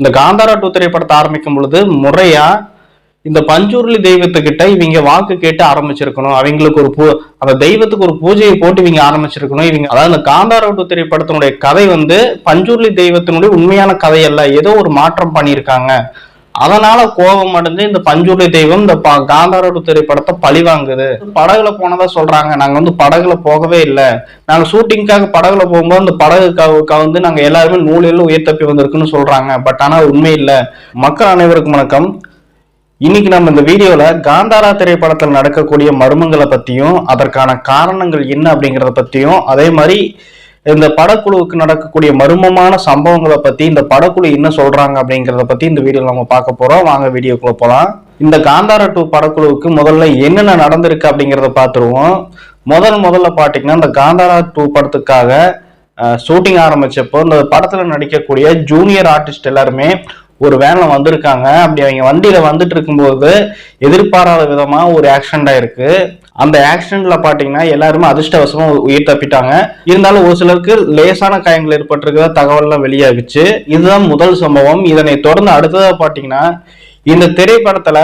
இந்த காந்தாரா டூ திரைப்படத்தை ஆரம்பிக்கும் பொழுது முறையா இந்த பஞ்சூர்லி தெய்வத்துக்கிட்ட இவங்க வாக்கு கேட்டு ஆரம்பிச்சிருக்கணும். அவங்களுக்கு ஒரு பூ அந்த தெய்வத்துக்கு ஒரு பூஜையை போட்டு இவங்க ஆரம்பிச்சிருக்கணும். இவங்க அதாவது இந்த காந்தாரா டூ திரைப்படத்தினுடைய கதை வந்து பஞ்சூர்லி தெய்வத்தினுடைய உண்மையான கதையல்ல ஏதோ ஒரு மாற்றம் பண்ணியிருக்காங்க. அதனால கோபம் அடைஞ்சு இந்த பஞ்சூர்லி தெய்வம் இந்த ப- திரைப்படத்தை பழி வாங்குது. படகுல போனதா சொல்றாங்க. நாங்க வந்து படகுல போகவே இல்லை. நாங்க ஷூட்டிங்காக படகுல போகும்போது அந்த படகு கவு- நாங்க எல்லாருமே நூலில் உயிர் தப்பி வந்திருக்குன்னு சொல்றாங்க. பட் ஆனா உண்மை இல்லை. மக்கள் அனைவருக்கும் வணக்கம். இன்னைக்கு நம்ம இந்த வீடியோல காந்தாரா திரைப்படத்தில் நடக்கக்கூடிய மர்மங்களை பத்தியும் அதற்கான காரணங்கள் என்ன அப்படிங்கறத பத்தியும் அதே மாதிரி இந்த படக்குழுவுக்கு நடக்கக்கூடிய மர்மமான சம்பவங்களை பத்தி இந்த படக்குழு என்ன சொல்றாங்க அப்படிங்கறத பத்தி இந்த வீடியோ நம்ம பார்க்க போறோம். வாங்க வீடியோக்குள்ள போலாம். இந்த காந்தாரா டூ படக்குழுவுக்கு முதல்ல என்னென்ன நடந்திருக்கு அப்படிங்கறத பார்த்துருவோம். முதல் முதல்ல பாத்தீங்கன்னா இந்த காந்தாரா டூ படத்துக்காக ஷூட்டிங் ஆரம்பிச்சப்போ இந்த படத்துல நடிக்கக்கூடிய ஜூனியர் ஆர்டிஸ்ட் எல்லாருமே ஒரு வேன்ல வந்திருக்காங்க. அப்படி அவங்க வண்டியில வந்துட்டு இருக்கும்போது எதிர்பாராத விதமா ஒரு ஆக்சிடென்ட் ஆயிருக்கு. அந்த ஆக்சிடென்ட்ல பாத்தீங்கன்னா எல்லாருமே அதிர்ஷ்டவசமா உயிர் தப்பிட்டாங்க. இருந்தாலும் ஒரு சிலருக்கு லேசான காயங்கள் ஏற்பட்டிருக்கிற தகவல்லாம் வெளியாகுச்சு இதுதான் முதல் சம்பவம். இதனை தொடர்ந்து அடுத்ததா பாத்தீங்கன்னா இந்த திரைப்படத்துல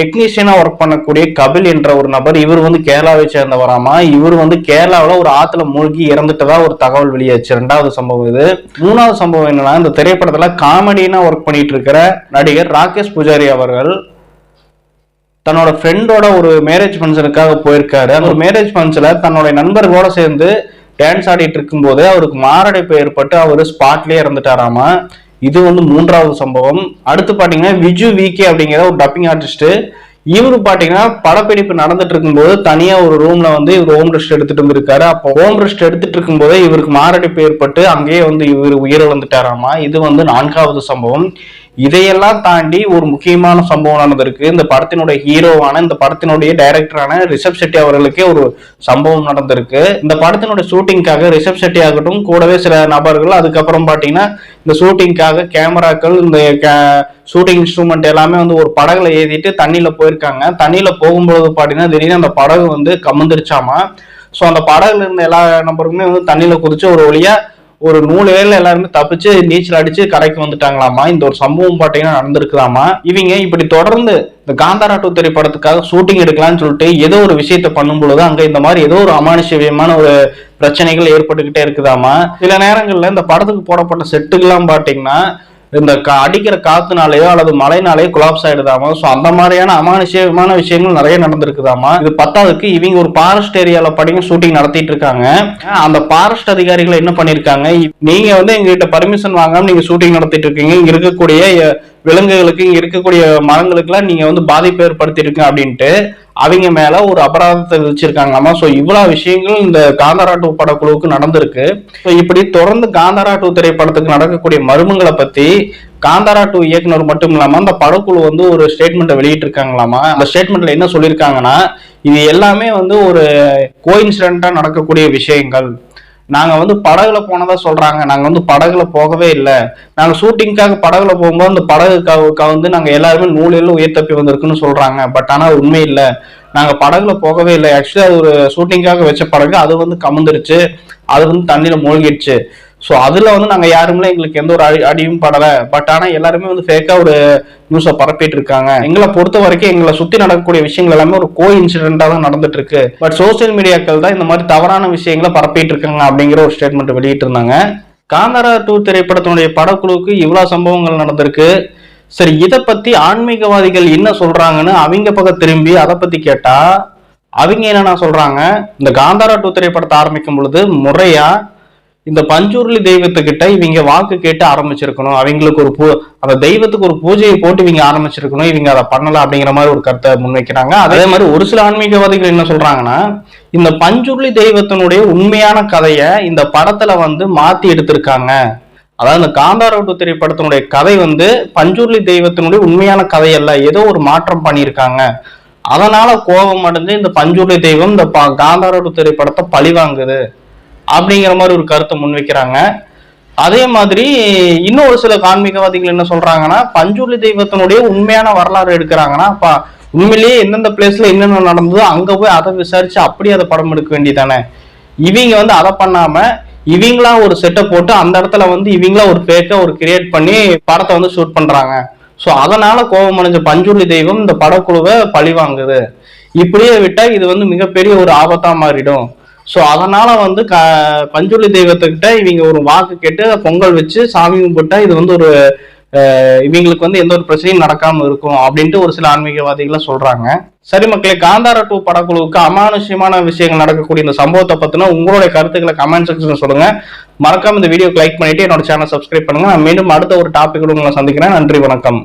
டெக்னீஷியனா ஒர்க் பண்ணக்கூடிய கபில் என்ற ஒரு நபர் இவர் வந்து கேரளாவை சேர்ந்தவராமா? இவர் வந்து கேரளாவில் ஒரு ஆத்துல மூழ்கி இறந்துட்டதா ஒரு தகவல் வெளியாச்சு. ரெண்டாவது சம்பவம் இது. மூணாவது சம்பவம் என்னன்னா இந்த திரைப்படத்துல காமெடினா ஒர்க் பண்ணிட்டு இருக்கிற நடிகர் ராகேஷ் பூஜாரி அவர்கள் தன்னோட ஃப்ரெண்டோட ஒரு மேரேஜ் ஃபங்க்ஷனுக்காக போயிருக்காரு. அந்த மேரேஜ் ஃபங்க்ஷன்ல தன்னோட நண்பர்களோட சேர்ந்து டான்ஸ் ஆடிட்டு இருக்கும்போது அவருக்கு மாரடைப்பு ஏற்பட்டு அவர் ஸ்பாட்லேயே இறந்துட்டாராமா? இது வந்து மூன்றாவது சம்பவம். அடுத்து பார்த்தீங்கன்னா விஜு விகே அப்படிங்கிற ஒரு டப்பிங் ஆர்டிஸ்ட் இவரு பாத்தீங்கன்னா படப்பிடிப்பு நடந்துட்டு இருக்கும்போது தனியா ஒரு ரூம்ல வந்து இவர் ஹோம் ரெஸ்ட் எடுத்துட்டு இருந்திருக்காரு அப்போ ஹோம் ரெஸ்ட் எடுத்துட்டு இருக்கும்போது இவருக்கு மாரடைப்பு ஏற்பட்டு அங்கேயே வந்து இவர் உயிரிழந்துட்டாராமா? இது வந்து நான்காவது சம்பவம். இதையெல்லாம் தாண்டி ஒரு முக்கியமான சம்பவம் நடந்திருக்கு இந்த படத்தினுடைய ஹீரோவான இந்த படத்தினுடைய டைரக்டரான ரிஷப் ஷெட்டி அவர்களுக்கே ஒரு சம்பவம் நடந்திருக்கு. இந்த படத்தினுடைய ஷூட்டிங்காக ரிஷப் செட்டி ஆகட்டும் கூடவே சில நபர்கள் அதுக்கப்புறம் பார்த்தீங்கன்னா இந்த ஷூட்டிங்காக கேமராக்கள் இந்த ஷூட்டிங் இன்ஸ்ட்ருமெண்ட் எல்லாமே வந்து ஒரு படகுல ஏறிட்டு தண்ணியில போயிருக்காங்க. தண்ணியில போகும்போது பார்த்தீங்கன்னா திடீர்னு அந்த படகு வந்து கமுந்திருச்சாமா? ஸோ அந்த படகுல இருந்த எல்லா நபருக்குமே வந்து தண்ணியில குதிச்சு ஒரு வழியா ஒரு நூறு பேர்ல எல்லாருமே தப்பிச்சு நீச்சல் அடிச்சு கரைக்கு வந்துட்டாங்களாமா? இந்த ஒரு சம்பவம் பாத்தீங்கன்னா நடந்திருக்குதாமா? இவங்க இப்படி தொடர்ந்து இந்த காந்தாரா டூ திரைப்படத்துக்காக ஷூட்டிங் எடுக்கலாம்னு சொல்லிட்டு ஏதோ ஒரு விஷயத்த பண்ணும் பொழுது அங்க இந்த மாதிரி ஏதோ ஒரு அமானுஷவியமான ஒரு பிரச்சனைகள் ஏற்பட்டுக்கிட்டே இருக்குதாமா? சில நேரங்கள்ல இந்த படத்துக்கு போடப்பட்ட செட்டுக்கெல்லாம் பாத்தீங்கன்னா இந்த கா- அடிக்கிற காத்துனாலேயோ அல்லது மழைனாலேயோ கொலாப்ஸ் ஆயிடுதாமா? ஸோ அந்த மாதிரியான அமானுஷ்யமான விஷயங்கள் நிறைய நடந்திருக்குதாமா? இது பத்தாவதுக்கு இவங்க ஒரு ஃபாரஸ்ட் ஏரியாவில் படிங்க ஷூட்டிங் நடத்திட்டு இருக்காங்க அந்த ஃபாரஸ்ட் அதிகாரிகள் என்ன பண்ணியிருக்காங்க நீங்க வந்து எங்ககிட்ட பர்மிஷன் வாங்காம நீங்க ஷூட்டிங் நடத்திட்டு இருக்கீங்க இங்க இருக்கக்கூடிய விலங்குகளுக்கு இங்க இருக்கக்கூடிய மரங்களுக்குலாம் நீங்க வந்து பாதிப்பு ஏற்படுத்திருக்கு அப்படின்ட்டு. அவங்க மேல ஒரு அபராதத்தை விதிச்சிருக்காங்களாமா? ஸோ இவ்வளவு விஷயங்கள் இந்த காந்தாரா டூ படக்குழுவுக்கு நடந்திருக்கு. ஸோ இப்படி தொடர்ந்து காந்தாரா டூ திரைப்படத்துக்கு நடக்கக்கூடிய மர்மங்களை பத்தி காந்தாரா டூ இயக்குனர் மட்டும் இல்லாம அந்த படக்குழு வந்து ஒரு ஸ்டேட்மெண்ட்டை வெளியிட்டு இருக்காங்களாமா அந்த ஸ்டேட்மெண்ட்ல என்ன சொல்லியிருக்காங்கன்னா இது எல்லாமே வந்து ஒரு கோயின்சிடென்ட்டா நடக்கக்கூடிய விஷயங்கள். நாங்க வந்து படகுல போனதா சொல்றாங்க. நாங்க வந்து படகுல போகவே இல்லை. நாங்க ஷூட்டிங்காக படகுல போகும்போது அந்த படகு வந்து நாங்கள் நாங்க எல்லாருமே நூலில் உயிர் தப்பி வந்திருக்குன்னு சொல்றாங்க. பட் ஆனா உண்மை இல்லை. நாங்க படகுல போகவே இல்லை. ஆக்சுவலி அது ஒரு ஷூட்டிங்காக வச்ச படகு. அது வந்து கமுந்துருச்சு. அது வந்து தண்ணியில மூழ்கிடுச்சு. ஸோ அதில் வந்து நாங்கள் யாருமே எங்களுக்கு எந்த ஒரு அடி- அடியும் படலை. பட் ஆனால் எல்லாருமே வந்து ஃபேக்காக ஒரு நியூஸை பரப்பிட்டு இருக்காங்க. எங்களை பொறுத்த வரைக்கும் எங்களை சுற்றி நடக்கக்கூடிய விஷயங்கள் எல்லாமே ஒரு கோ இன்சிடென்ட்டாக தான் நடந்துட்டு இருக்கு பட் சோசியல் மீடியாக்கள் தான் இந்த மாதிரி தவறான விஷயங்களை பரப்பிட்டு இருக்காங்க அப்படிங்கிற ஒரு ஸ்டேட்மெண்ட் வெளியிட்டு இருந்தாங்க காந்தாரா டூ திரைப்படத்தினுடைய படக்குழுவுக்கு இவ்வளோ சம்பவங்கள் நடந்திருக்கு. சரி இதை பற்றி ஆன்மீகவாதிகள் என்ன சொல்கிறாங்கன்னு அவங்க பக்கம் திரும்பி அதை பற்றி கேட்டால் அவங்க என்னென்ன சொல்கிறாங்க இந்த காந்தாரா டூ திரைப்படத்தை ஆரம்பிக்கும் பொழுது முறையாக இந்த பஞ்சூர்லி தெய்வத்துக்கிட்ட இவங்க வாக்கு கேட்டு ஆரம்பிச்சிருக்கணும். அவங்களுக்கு ஒரு பூ அந்த தெய்வத்துக்கு ஒரு பூஜையை போட்டு இவங்க ஆரம்பிச்சிருக்கணும். இவங்க அதை பண்ணல அப்படிங்கிற மாதிரி ஒரு கருத்தை முன்வைக்கிறாங்க. அதே மாதிரி ஒரு சில ஆன்மீகவாதிகள் என்ன சொல்றாங்கன்னா இந்த பஞ்சுருளி தெய்வத்தினுடைய உண்மையான கதையை இந்த படத்துல வந்து மாத்தி எடுத்திருக்காங்க. அதாவது இந்த காந்தாரா டூ திரைப்படத்தினுடைய கதை வந்து பஞ்சுருளி தெய்வத்தினுடைய உண்மையான கதை அல்ல ஏதோ ஒரு மாற்றம் பண்ணியிருக்காங்க. அதனால கோபம் அடைஞ்சு இந்த பஞ்சுருளி தெய்வம் இந்த ப- காந்தாரா டூ திரைப்படத்தை பழி வாங்குது அப்படிங்கிற மாதிரி ஒரு கருத்தை முன்வைக்கிறாங்க. அதே மாதிரி இன்னும் ஒரு சில ஆன்மீகவாதிகள் என்ன சொல்றாங்கன்னா பஞ்சுருளி தெய்வத்தினுடைய உண்மையான வரலாறு எடுக்கிறாங்கன்னா அப்ப உண்மையிலேயே எந்தெந்த பிளேஸ்ல என்னென்ன நடந்ததோ அங்க போய் அதை விசாரிச்சு அப்படியே அதை படம் எடுக்க வேண்டியதானே இவங்க வந்து அதை பண்ணாம இவங்களா ஒரு செட்டை போட்டு அந்த இடத்துல வந்து இவங்களா ஒரு பேக்கை ஒரு கிரியேட் பண்ணி படத்தை வந்து ஷூட் பண்றாங்க. ஸோ அதனால கோபம் அடைஞ்ச பஞ்சுருளி தெய்வம் இந்த படக்குழுவை பழி வாங்குது இப்படியே விட்டா இது வந்து மிகப்பெரிய ஒரு ஆபத்தா மாறிடும். ஸோ அதனால வந்து க பஞ்சுலி தெய்வத்துக்கிட்ட இவங்க ஒரு வாக்கு கேட்டு பொங்கல் வச்சு சாமி கும்பிட்டா இது வந்து ஒரு இவங்களுக்கு வந்து எந்த ஒரு பிரச்சனையும் நடக்காம இருக்கும் அப்படின்ட்டு ஒரு சில ஆன்மீகவாதிகளை சொல்றாங்க. சரி மக்களே காந்தார டூ படக்குழுவுக்கு அமானுஷ்யமான விஷயங்கள் நடக்கக்கூடிய இந்த சம்பவத்தை பத்தின உங்களுடைய கருத்துக்களை கமெண்ட் செக்ஷன் சொல்லுங்க. மறக்காம இந்த வீடியோக்கு லைக் பண்ணிட்டு என்னோட சேனல் சப்ஸ்கிரைப் பண்ணுங்க. நான் மீண்டும் அடுத்த ஒரு டாபிக் உங்களை சந்திக்கிறேன். நன்றி வணக்கம்.